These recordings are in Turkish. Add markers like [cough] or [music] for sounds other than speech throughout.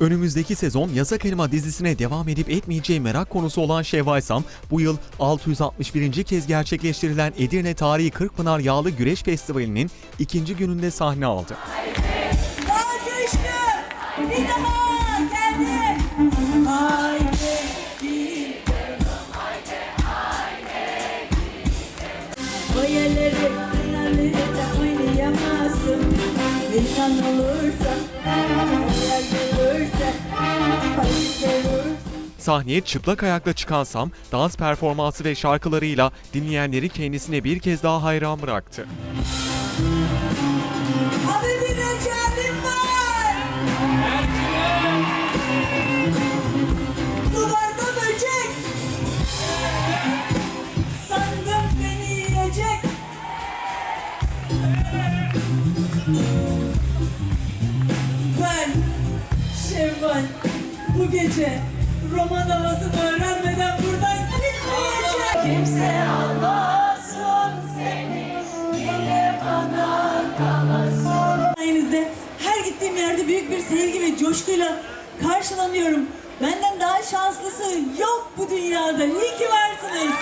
Önümüzdeki sezon Yasak Elma dizisine devam edip etmeyeceği merak konusu olan Şevval bu yıl 661. kez gerçekleştirilen Edirne Tarihi Kırkpınar Yağlı Güreş Festivali'nin ikinci gününde sahne aldı. Hayalleri kan olursa, Sahneye çıplak ayakla çıkan Sam, dans performansı ve şarkılarıyla dinleyenleri kendisine bir kez daha hayran bıraktı. Ben Şevval. Bu gece roman havasını öğrenmeden buradan gitmeyeceğim. Kimse almasın seni. Yine bana kalasın. Sayenizde her gittiğim yerde büyük bir sevgi ve coşkuyla karşılanıyorum. Benden daha şanslısı yok bu dünyada. İyi ki varsınız.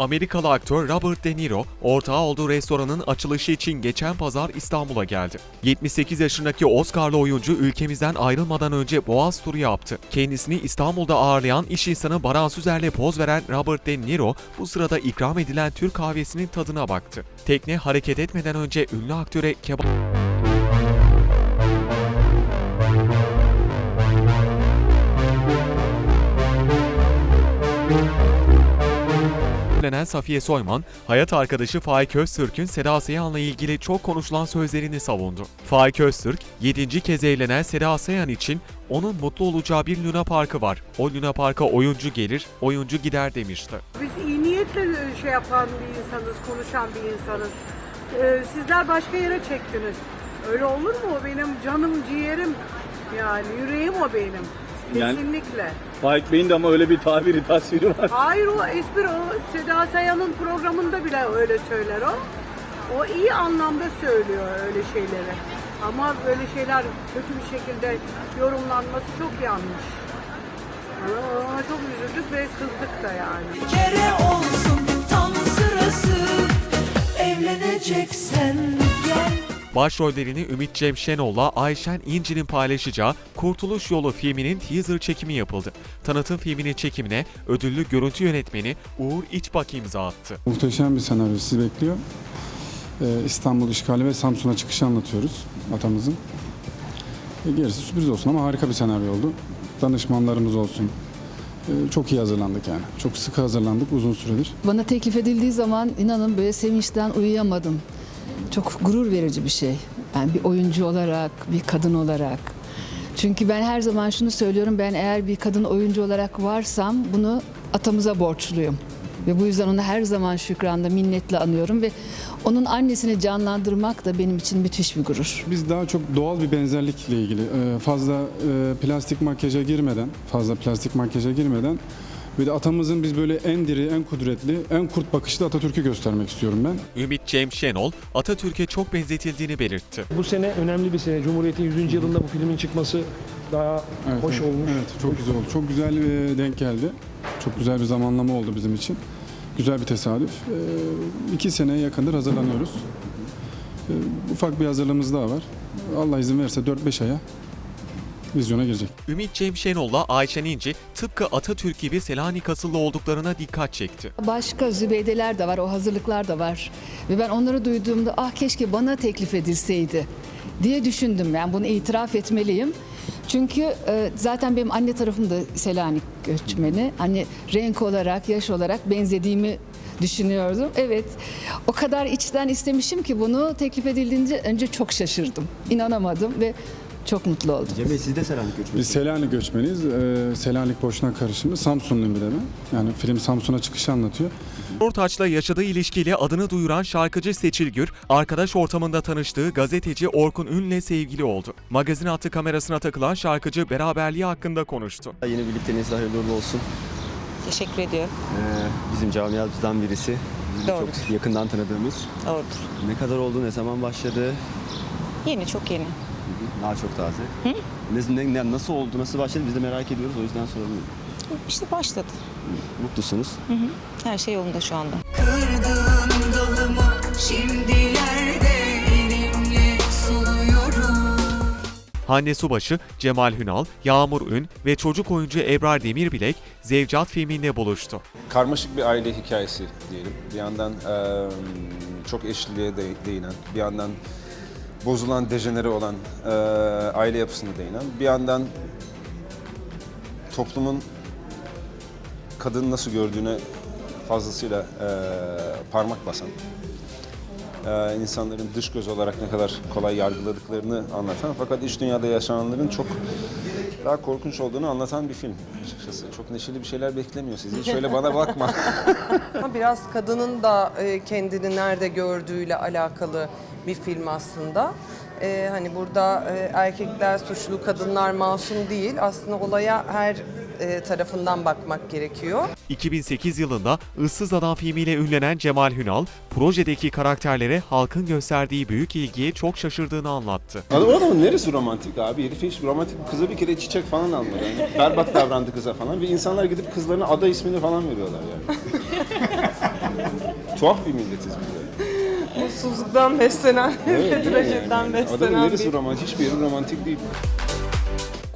Amerikalı aktör Robert De Niro, ortağı olduğu restoranın açılışı için geçen pazar İstanbul'a geldi. 78 yaşındaki Oscar'lı oyuncu ülkemizden ayrılmadan önce Boğaz turu yaptı. Kendisini İstanbul'da ağırlayan iş insanı Baran Süzer'le poz veren Robert De Niro, bu sırada ikram edilen Türk kahvesinin tadına baktı. Tekne hareket etmeden önce ünlü aktöre kebap Evlenen Safiye Soyman, hayat arkadaşı Faik Öztürk'ün Seda Sayan'la ilgili çok konuşulan sözlerini savundu. Faik Öztürk, 7. kez evlenen Seda Sayan için onun mutlu olacağı bir Luna Parkı var. O Luna Park'a oyuncu gelir, oyuncu gider demişti. Biz iyi niyetle şey yapan bir insanız, konuşan bir insanız. Ee, sizler başka yere çektiniz. Öyle olur mu? O benim canım, ciğerim. Yani yüreğim o benim. Yani- Kesinlikle. Faik Bey'in de ama öyle bir tabiri, tasviri var. Hayır o espri o Seda Sayan'ın programında bile öyle söyler o. O iyi anlamda söylüyor öyle şeyleri. Ama böyle şeyler kötü bir şekilde yorumlanması çok yanlış. Ona- Ona çok üzüldük ve kızdık da yani. Bir kere olsun tam sırası Evleneceksen gel Başrollerini Ümit Cem Şenol'la Ayşen İnci'nin paylaşacağı Kurtuluş Yolu filminin teaser çekimi yapıldı. Tanıtım filminin çekimine ödüllü görüntü yönetmeni Uğur İçbak imza attı. Muhteşem bir senaryo sizi bekliyor. Ee, İstanbul işgali ve Samsun'a çıkışı anlatıyoruz atamızın. E, gerisi sürpriz olsun ama harika bir senaryo oldu. Danışmanlarımız olsun. Ee, çok iyi hazırlandık yani. Çok sıkı hazırlandık uzun süredir. Bana teklif edildiği zaman inanın böyle sevinçten uyuyamadım. Çok gurur verici bir şey. Yani bir oyuncu olarak, bir kadın olarak. Çünkü ben her zaman şunu söylüyorum. Ben eğer bir kadın oyuncu olarak varsam bunu atamıza borçluyum. Ve bu yüzden onu her zaman şükranla, minnetle anıyorum ve onun annesini canlandırmak da benim için müthiş bir gurur. Biz daha çok doğal bir benzerlikle ilgili fazla plastik makyaja girmeden, fazla plastik makyaja girmeden bir de atamızın biz böyle en diri, en kudretli, en kurt bakışlı Atatürk'ü göstermek istiyorum ben. Ümit Cem Şenol, Atatürk'e çok benzetildiğini belirtti. Bu sene önemli bir sene. Cumhuriyet'in 100. yılında bu filmin çıkması daha Evet, hoş evet. olmuş. Evet, çok güzel oldu. Çok güzel e, denk geldi. Çok güzel bir zamanlama oldu bizim için. Güzel bir tesadüf. E, iki seneye yakındır hazırlanıyoruz. E, ufak bir hazırlığımız daha var. Allah izin verirse 4-5 aya vizyona girecek. Ümit Cem Şenol'la Ayşen İnci tıpkı Atatürk gibi Selanik asıllı olduklarına dikkat çekti. Başka zübeydeler de var, o hazırlıklar da var. Ve ben onları duyduğumda ah keşke bana teklif edilseydi diye düşündüm. Yani bunu itiraf etmeliyim. Çünkü e, zaten benim anne tarafım da Selanik göçmeni. Hani renk olarak, yaş olarak benzediğimi düşünüyordum. Evet, o kadar içten istemişim ki bunu teklif edildiğince önce çok şaşırdım. İnanamadım ve çok mutlu oldum. Cem Bey siz de Selanik göçmeni. Biz Selanik göçmeniz. E, Selanik Boşnak karışımı. Samsunlu bir de ben. Yani film Samsun'a çıkışı anlatıyor. Ortaç'la yaşadığı ilişkiyle adını duyuran şarkıcı Seçil Gür, arkadaş ortamında tanıştığı gazeteci Orkun Ünlü sevgili oldu. Magazin hattı kamerasına takılan şarkıcı beraberliği hakkında konuştu. Yeni birlikteliğiniz hayırlı uğurlu olsun. Teşekkür ediyorum. Ee, bizim camiamızdan birisi. Bizim Doğrudur. Çok yakından tanıdığımız. Doğrudur. Ne kadar oldu, ne zaman başladı? Yeni, çok yeni. Daha çok taze. Ne, ne- nasıl oldu, nasıl başladı biz de merak ediyoruz. O yüzden soralım. İşte başladı. Mutlusunuz. Her şey yolunda şu anda. Kırdığım dalımı şimdilerde elimle suluyorum Hande Subaşı, Cemal Hünal, Yağmur Ün ve çocuk oyuncu Ebrar Demirbilek Zevcat filminde buluştu. karmaşık bir aile hikayesi diyelim. Bir yandan eee, çok eşliliğe de- değinen, bir yandan bozulan, dejenere olan eee, aile yapısına değinen, bir yandan toplumun kadını nasıl gördüğüne fazlasıyla eee, parmak basan, eee, insanların dış göz olarak ne kadar kolay yargıladıklarını anlatan fakat iç dünyada yaşananların çok daha korkunç olduğunu anlatan bir film açıkçası. Çok neşeli bir şeyler beklemiyor sizi. Şöyle bana bakma. [laughs] Biraz kadının da e, kendini nerede gördüğüyle alakalı bir film aslında. E, hani burada e, erkekler suçlu, kadınlar masum değil. Aslında olaya her e, tarafından bakmak gerekiyor. 2008 yılında Issız Adam filmiyle ünlenen Cemal Hünal, projedeki karakterlere halkın gösterdiği büyük ilgiye çok şaşırdığını anlattı. Adam, o adamın neresi romantik abi? Herif hiç romantik kıza bir kere çiçek falan almadı. Yani berbat davrandı kıza falan. Ve insanlar gidip kızlarına ada ismini falan veriyorlar yani. [laughs] Tuhaf bir milletiz biz de. Mutsuzluktan beslenen, Evet, değil mi [laughs] trajediden yani? Adamın beslenen neresi bir... romantik? Hiçbir yeri romantik değil.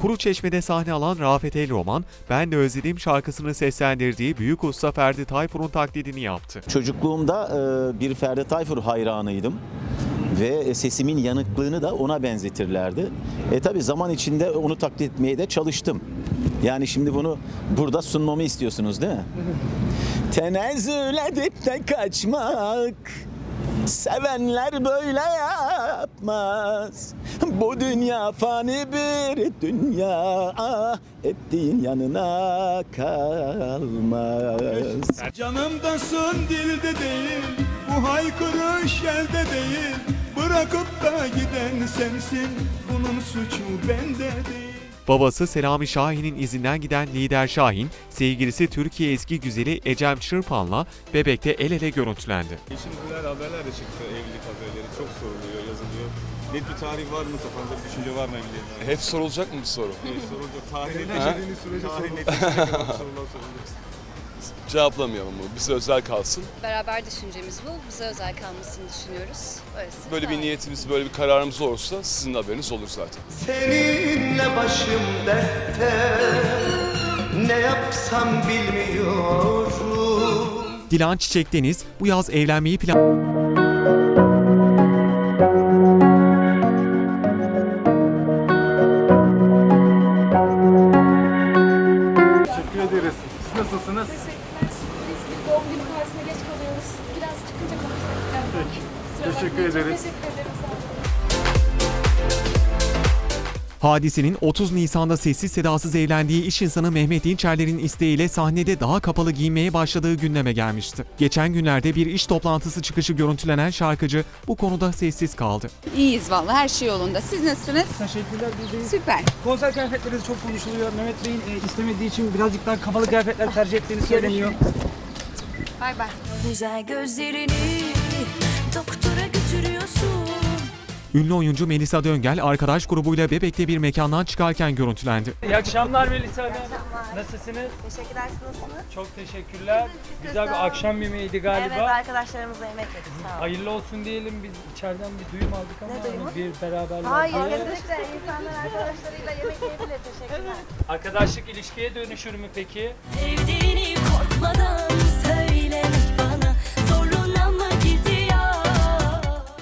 Kuru Çeşme'de sahne alan Rafet El Roman, Ben de Özledim şarkısını seslendirdiği büyük usta Ferdi Tayfur'un taklidini yaptı. Çocukluğumda e, bir Ferdi Tayfur hayranıydım ve sesimin yanıklığını da ona benzetirlerdi. E tabi zaman içinde onu taklit etmeye de çalıştım. Yani şimdi bunu burada sunmamı istiyorsunuz değil mi? Tenezzül edip de kaçmak Sevenler böyle yapmaz Bu dünya fani bir dünya Ettiğin yanına kalmaz Canımdasın dilde değil Bu haykırış elde değil Bırakıp da giden sensin Bunun suçu bende değil Babası Selami Şahin'in izinden giden Lider Şahin, sevgilisi Türkiye eski güzeli Ecem Çırpan'la Bebek'te el ele görüntülendi. Şimdiler haberler de çıktı. Evlilik haberleri çok yazılıyor. Net bir tarih var mı kafanda? Bir düşünce var mı evliliğe? Hep sorulacak mı bu soru? Evet, sorulacak. Tarih netleşmediğiniz sürece tarih netleşmeyecek olan sorular sorulacaksın. Cevaplamayalım bu. Bize özel kalsın. Beraber düşüncemiz bu. Bize özel kalmasını düşünüyoruz. Böyle bir niyetimiz, böyle bir kararımız olursa sizin haberiniz olur zaten. Seninle başım dertte Ne yapsam bilmiyorum Dilan Çiçek Deniz bu yaz evlenmeyi plan... ederiz. Teşekkür ederim sağ olun Hadisenin 30 Nisan'da sessiz sedasız evlendiği iş insanı Mehmet Dinçerler'in isteğiyle sahnede daha kapalı giyinmeye başladığı gündeme gelmişti. Geçen günlerde bir iş toplantısı çıkışı görüntülenen şarkıcı bu konuda sessiz kaldı. İyiyiz vallahi her şey yolunda. Siz nasılsınız? Teşekkürler. Biz de Süper. konser kıyafetleri de çok konuşuluyor. Mehmet Bey'in e, istemediği için birazcık daha kapalı kıyafetler tercih ettiğini söyleniyor. Bay bay. Güzel gözlerini Ünlü oyuncu Melisa Döngel arkadaş grubuyla Bebek'te bir mekandan çıkarken görüntülendi. İyi akşamlar Melisa Hanım. Nasılsınız? Teşekkürler siz nasılsınız? Çok teşekkürler. Güzel bir akşam yemeğiydi galiba. arkadaşlarımıza yemek yedik sağ olun Hayırlı olsun diyelim. Biz içeriden bir duyum aldık ama duyumu? hani bir beraberler Hayır kesinlikle insanlar arkadaşlarıyla yemek yiyebilir teşekkürler Arkadaşlık ilişkiye dönüşür mü peki? Sevdiğini korkmadan söylemek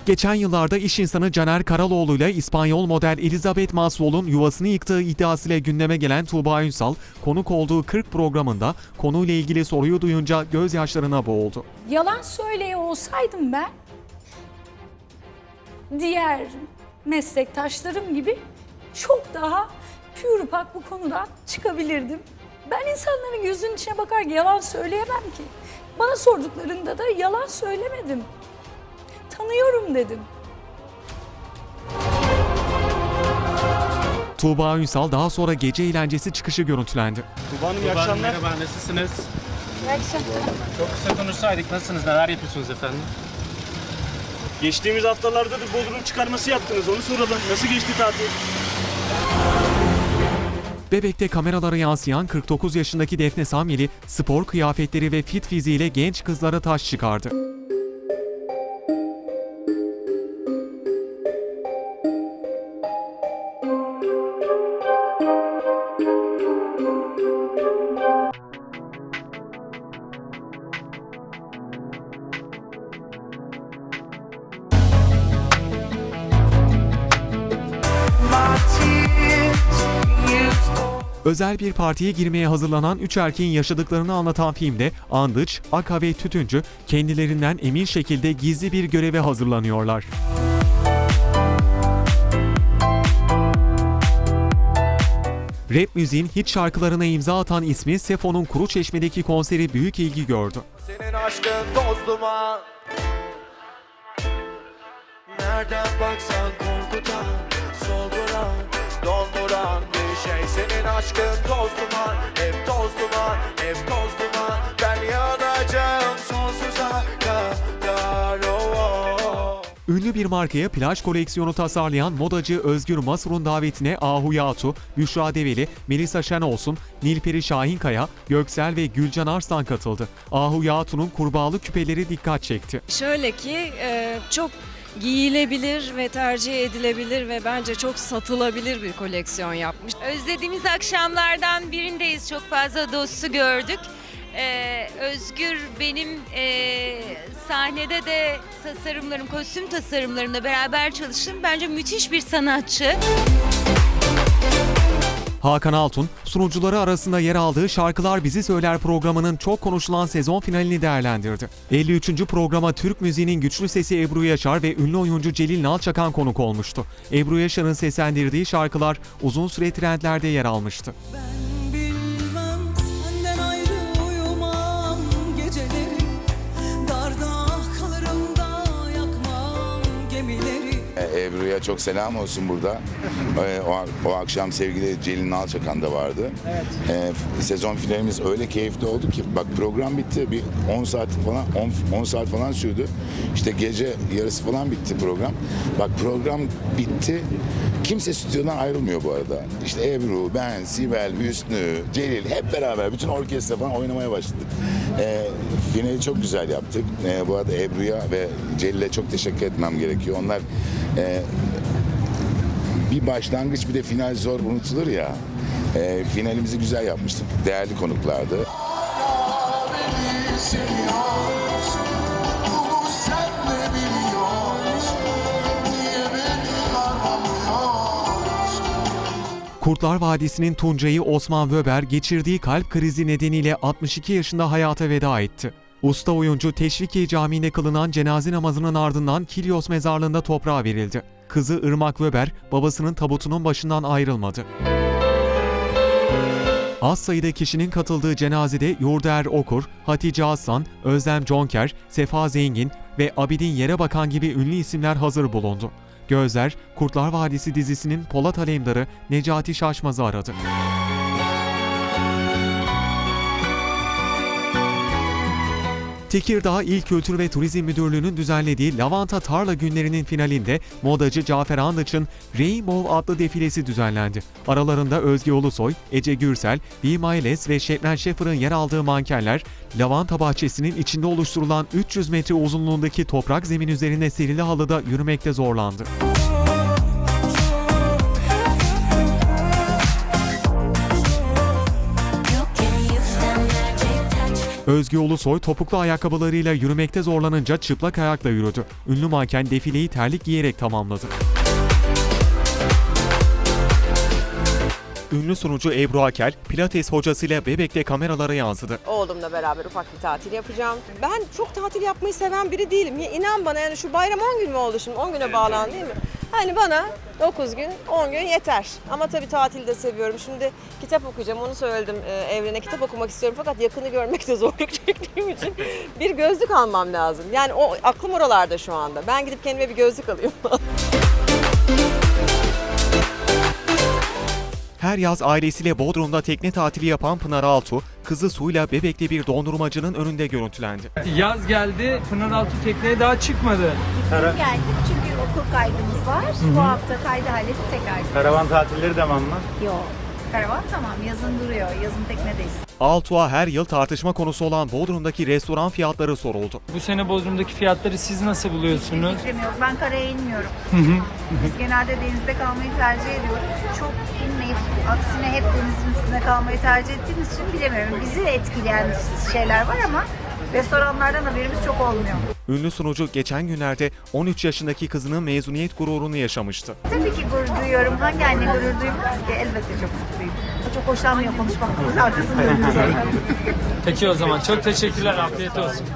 Geçen yıllarda iş insanı Caner Karaloğlu ile İspanyol model Elizabeth Maswell'un yuvasını yıktığı iddiasıyla gündeme gelen Tuğba Ünsal, konuk olduğu 40 programında konuyla ilgili soruyu duyunca gözyaşlarına boğuldu. Yalan söyleye olsaydım ben diğer meslektaşlarım gibi çok daha pür pak bu konudan çıkabilirdim. Ben insanların gözünün içine bakarak yalan söyleyemem ki. Bana sorduklarında da yalan söylemedim. Tanıyorum dedim. Tuğba Ünsal daha sonra gece eğlencesi çıkışı görüntülendi. Tuba Hanım iyi akşamlar. Merhaba nasılsınız? İyi akşamlar. Çok kısa konuşsaydık nasılsınız? Neler yapıyorsunuz efendim? Geçtiğimiz haftalarda da Bodrum çıkarması yaptınız. Onu soralım. Nasıl geçti tatil? Bebek'te kameralara yansıyan 49 yaşındaki Defne Samyeli spor kıyafetleri ve fit fiziğiyle genç kızlara taş çıkardı. Özel bir partiye girmeye hazırlanan üç erkeğin yaşadıklarını anlatan filmde Andıç, Aka ve Tütüncü kendilerinden emin şekilde gizli bir göreve hazırlanıyorlar. Rap müziğin hit şarkılarına imza atan ismi Sefo'nun Kuruçeşme'deki konseri büyük ilgi gördü. Senin aşkın toz duman Nereden baksan korkutan Solduran, donduran bir şey Senin aşkın toz duman Hep toz duman, hep toz duman Ben yanacağım sonsuza kadar oh, oh. Ünlü bir markaya plaj koleksiyonu tasarlayan modacı Özgür Masur'un davetine Ahu Yatu, Büşra Develi, Melisa Şenolsun, Nilperi Şahinkaya, Göksel ve Gülcan Arslan katıldı. Ahu Yatu'nun kurbağalı küpeleri dikkat çekti. Şöyle ki e, çok giyilebilir ve tercih edilebilir ve bence çok satılabilir bir koleksiyon yapmış. Özlediğimiz akşamlardan birindeyiz. Çok fazla dostu gördük. Ee, Özgür benim e, sahnede de tasarımlarım, kostüm tasarımlarında beraber çalıştım. Bence müthiş bir sanatçı. Hakan Altun, sunucuları arasında yer aldığı Şarkılar Bizi Söyler programının çok konuşulan sezon finalini değerlendirdi. 53. programa Türk müziğinin güçlü sesi Ebru Yaşar ve ünlü oyuncu Celil Nalçakan konuk olmuştu. Ebru Yaşar'ın seslendirdiği şarkılar uzun süre trendlerde yer almıştı. Ben Ebru'ya çok selam olsun burada. Ee, o, o akşam sevgili Celil Nalçakan da vardı. Evet. sezon finalimiz öyle keyifli oldu ki bak program bitti bir 10 saat falan 10, 10 saat falan sürdü. İşte gece yarısı falan bitti program. Bak program bitti. Kimse stüdyodan ayrılmıyor bu arada. İşte Ebru, ben, Sibel, Hüsnü, Celil hep beraber bütün orkestra falan oynamaya başladık. Ee, finali çok güzel yaptık. Ee, bu arada Ebru'ya ve Celil'e çok teşekkür etmem gerekiyor. Onlar e, bir başlangıç bir de final zor unutulur ya. E, finalimizi güzel yapmıştık. Değerli konuklardı. Kurtlar Vadisi'nin Tuncay'ı Osman Wöber geçirdiği kalp krizi nedeniyle 62 yaşında hayata veda etti. Usta oyuncu Teşvikiye Camii'nde kılınan cenaze namazının ardından Kilyos mezarlığında toprağa verildi. Kızı Irmak Wöber babasının tabutunun başından ayrılmadı. Az sayıda kişinin katıldığı cenazede Yurdaer Okur, Hatice Aslan, Özlem Conker, Sefa Zengin ve Abidin Yere Bakan gibi ünlü isimler hazır bulundu. Gözler, Kurtlar Vadisi dizisinin Polat Alemdar'ı Necati Şaşmaz'ı aradı. Tekirdağ İl Kültür ve Turizm Müdürlüğü'nün düzenlediği Lavanta Tarla günlerinin finalinde modacı Cafer Andıç'ın Rainbow adlı defilesi düzenlendi. Aralarında Özge Ulusoy, Ece Gürsel, Be My Les ve Şebnem Şefir'in yer aldığı mankenler, lavanta bahçesinin içinde oluşturulan 300 metre uzunluğundaki toprak zemin üzerine serili halıda yürümekte zorlandı. Özge Ulusoy topuklu ayakkabılarıyla yürümekte zorlanınca çıplak ayakla yürüdü. Ünlü manken defileyi terlik giyerek tamamladı. Ünlü sunucu Ebru Akel, Pilates hocasıyla Bebek'te kameralara yansıdı. Oğlumla beraber ufak bir tatil yapacağım. Ben çok tatil yapmayı seven biri değilim. Ya inan bana yani şu bayram 10 gün mü oldu şimdi? 10 güne bağlandı değil mi? Hani bana 9 gün, 10 gün yeter. Ama tabii tatili de seviyorum. Şimdi kitap okuyacağım. Onu söyledim. Ee, evrene kitap okumak istiyorum fakat yakını görmekte [laughs] zorluk çektiğim için bir gözlük almam lazım. Yani o aklım oralarda şu anda. Ben gidip kendime bir gözlük alayım. [laughs] Her yaz ailesiyle Bodrum'da tekne tatili yapan Pınar Altu, kızı Su'yla Bebek'te bir dondurmacının önünde görüntülendi. Yaz geldi. Pınaraltı tekneye daha çıkmadı. Geldik çünkü okul kaydımız var. Bu hafta kaydı halledip tekrar gidiyoruz. Karavan tatilleri devam mı? Yok. Karavan tamam yazın duruyor. Yazın teknedeyiz. Altua her yıl tartışma konusu olan Bodrum'daki restoran fiyatları soruldu. Bu sene Bodrum'daki fiyatları siz nasıl buluyorsunuz? Fikrim yok. Ben karaya inmiyorum. Biz genelde denizde kalmayı tercih ediyoruz. Çok inmeyip aksine hep denizin üstünde kalmayı tercih ettiğimiz için bilemiyorum. Bizi etkileyen şeyler var ama restoranlardan haberimiz çok olmuyor. Ünlü sunucu geçen günlerde 13 yaşındaki kızının mezuniyet gururunu yaşamıştı. Tabii ki gurur duyuyorum. Hangi anne gurur duymaz ki? Elbette çok mutluyum. Çok hoşlanmıyor konuşmaktan. Arkasında dönüyor [laughs] zaten. Peki o zaman çok teşekkürler afiyet olsun.